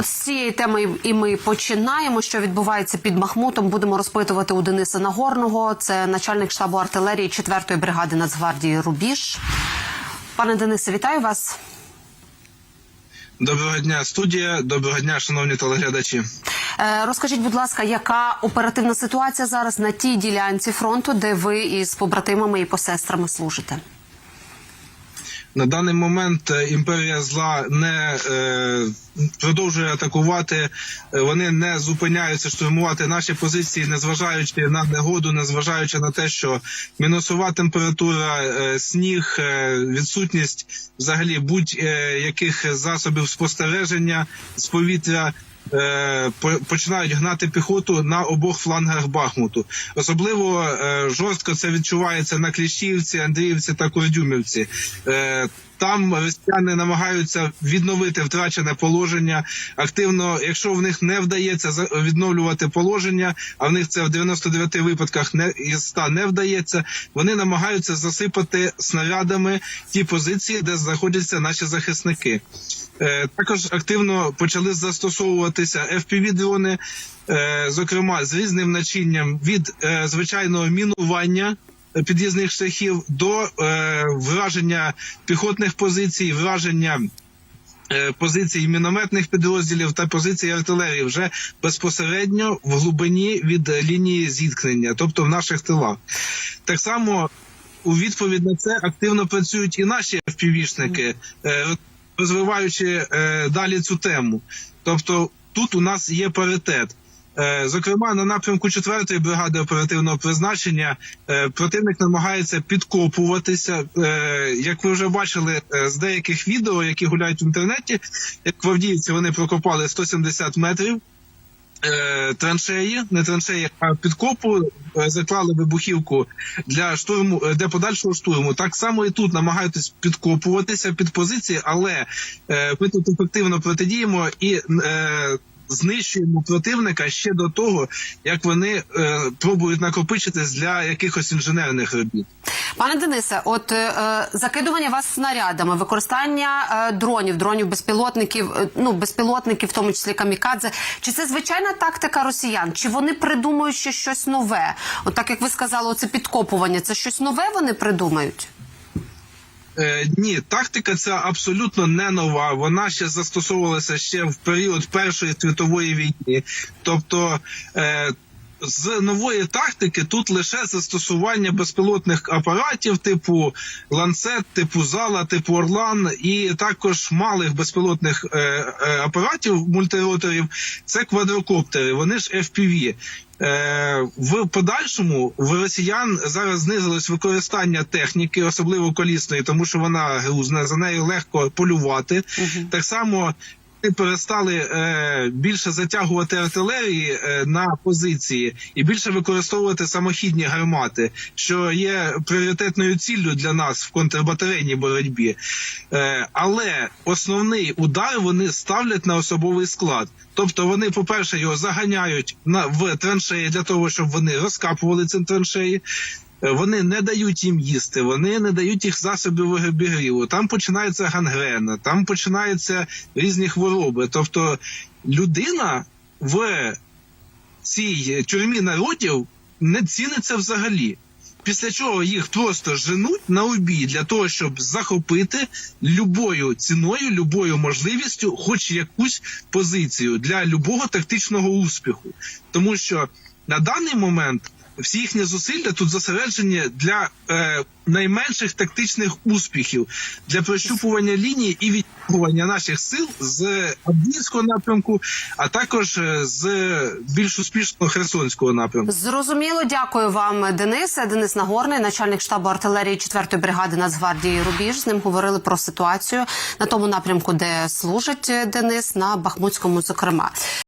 От з цієї теми і ми починаємо. Що відбувається під Бахмутом? Будемо розпитувати у Дениса Нагорного. Це начальник штабу артилерії 4-ї бригади Нацгвардії Рубіж. Пане Денисе, вітаю вас. Доброго дня, студія. Доброго дня, шановні телеглядачі. Е, Розкажіть, будь ласка, яка оперативна ситуація зараз на тій ділянці фронту, де ви із побратимами і посестрами служите? На даний момент е, імперія зла не е, продовжує атакувати. Е, Вони не зупиняються штурмувати наші позиції, незважаючи на негоду, незважаючи на те, що мінусова температура, е, сніг, е, відсутність взагалі будь-яких засобів спостереження з повітря. Е, Починають гнати піхоту на обох флангах Бахмуту. Особливо е, жорстко це відчувається на Кліщівці, Андріївці та Курдюмівці. Е, Там росіяни намагаються відновити втрачене положення активно. Якщо в них не вдається відновлювати положення, а в них це в 99 випадках не із 100 не вдається. Вони намагаються засипати снарядами ті позиції, де знаходяться наші захисники. Е, Також активно почали застосовуватися fpv дрони е, зокрема з різним начинням від е, звичайного мінування під'їзних шляхів до враження піхотних позицій, враження. Позицій мінометних підрозділів та позицій артилерії вже безпосередньо в глибині від лінії зіткнення, тобто в наших тилах. Так само у відповідь на це активно працюють і наші FPV-шники, е, розвиваючи е, далі цю тему. Тобто тут у нас є паритет. Е, Зокрема, на напрямку 4-ї бригади оперативного призначення е, противник намагається підкопуватися. Е, Як ви вже бачили з деяких відео, які гуляють в інтернеті, як гвардійці вони прокопали 170 метрів траншеї, не траншеї, а підкопу, е, заклали вибухівку для штурму е, для подальшого штурму. Так само і тут намагаються підкопуватися під позиції, але е, ми тут ефективно протидіємо і. Е, Знищуємо противника ще до того, як вони е, пробують накопичитись для якихось інженерних робіт. Пане Денисе, от е, закидування вас снарядами, використання е, дронів, дронів безпілотників, е, ну безпілотників, в тому числі камікадзе. Чи це звичайна тактика росіян? Чи вони придумують ще щось нове? От так як ви сказали, оце підкопування, це щось нове вони придумають? Е, ні, тактика ця абсолютно не нова. Вона ще застосовувалася ще в період Першої світової війни. Тобто е, з нової тактики тут лише застосування безпілотних апаратів, типу ланцет, типу зала, типу Орлан, і також малих безпілотних е, е, апаратів мультироторів. Це квадрокоптери. Вони ж FPV. Е, в подальшому в росіян зараз знизилось використання техніки, особливо колісної, тому що вона грузна, за нею легко полювати. Так само вони перестали е, більше затягувати артилерії е, на позиції і більше використовувати самохідні гармати, що є пріоритетною ціллю для нас в контрбатарейній боротьбі. Е, але основний удар вони ставлять на особовий склад. Тобто вони, по-перше, його заганяють на в траншеї для того, щоб вони розкапували ці траншеї. Вони не дають їм їсти, вони не дають їх засобів обігріву. Там починається гангрена, там починаються різні хвороби. Тобто людина в цій тюрмі народів не ціниться взагалі. Після чого їх просто женуть на обій для того, щоб захопити любою ціною, любою можливістю, хоч якусь позицію для любого тактичного успіху, тому що на даний момент всі їхні зусилля тут зосереджені для е, найменших тактичних успіхів, для прощупування лінії і відтягування наших сил з Авдіївського напрямку, а також е, з більш успішного Херсонського напрямку. Зрозуміло, дякую вам, Денисе. Денис Нагорний, начальник штабу артилерії 4-ї бригади Нацгвардії Рубіж. З ним говорили про ситуацію на тому напрямку, де служить Денис, на Бахмутському, зокрема.